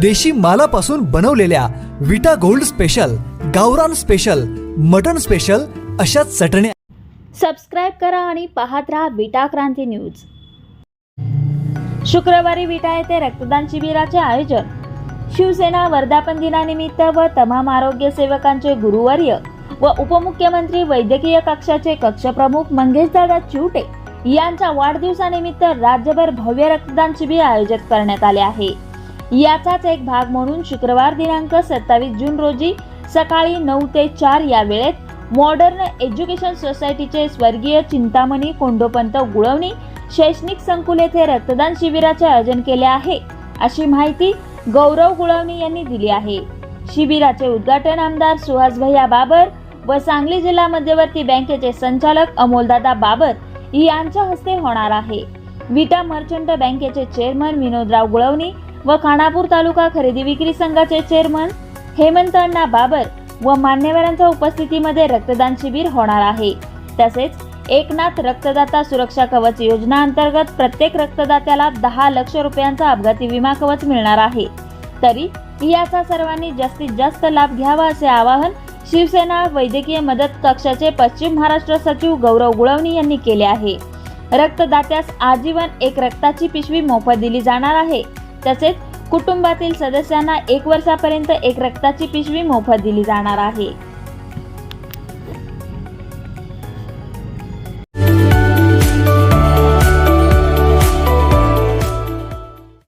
देशी मालापासून बनवलेल्या विटा गोल्ड स्पेशल गावरान स्पेशल मटन स्पेशल अशा चटण्या सबस्क्राईब करा आणि पाहत राहा विटा क्रांती न्यूज. शुक्रवारी विटा येथे रक्तदान शिबिराचे आयोजन. शिवसेना वर्धापन दिनानिमित्त व तमाम आरोग्य सेवकांचे गुरुवर्य व उपमुख्यमंत्री वैद्यकीय कक्षाचे कक्षप्रमुख मंगेशदादा चिवटे यांच्या वाढदिवसानिमित्त राज्यभर भव्य रक्तदान शिबिर आयोजित करण्यात आले आहे. याचाच एक भाग म्हणून शुक्रवार दिनांक सत्तावीस जून रोजी सकाळी नऊ ते चार या वेळेत मॉडर्न एज्युकेशन सोसायटीचे स्वर्गीय चिंतामणी कोंडोपंत गुळवणी शैक्षणिक संकुल येथे रक्तदान शिबिराचे आयोजन केले आहे. अशी माहिती गौरव गुळवणी यांनी दिली आहे. शिबिराचे उद्घाटन आमदार सुहास भैया बाबर व सांगली जिल्हा मध्यवर्ती बँकेचे संचालक अमोलदादा बाबर यांच्या हस्ते होणार आहे. विटा मर्चंट बँकेचे चेअरमन विनोदराव गुळवणी व खानापूर तालुका खरेदी विक्री संघाचे चेअरमन हेमंत अण्णा बाबर व मान्यवरांच्या उपस्थितीमध्ये रक्तदान शिबिर होणार आहे. तसेच एकनाथ रक्तदाता सुरक्षा कवच योजना अंतर्गत प्रत्येक रक्तदात्याला दहा लक्ष रुपयांचा अपघाती विमा कवच मिळणार आहे. तरी याचा सर्वांनी जास्तीत जास्त लाभ घ्यावा असे आवाहन शिवसेना वैद्यकीय मदत कक्षाचे पश्चिम महाराष्ट्र सचिव गौरव गुळवणी यांनी केले आहे. रक्तदात्यास आजीवन एक रक्ताची पिशवी मोफत दिली जाणार आहे. तसेच कुटुंबातील सदस्यांना एक वर्षापर्यंत एक रक्ताची पिशवी मोफत दिली जाणार आहे.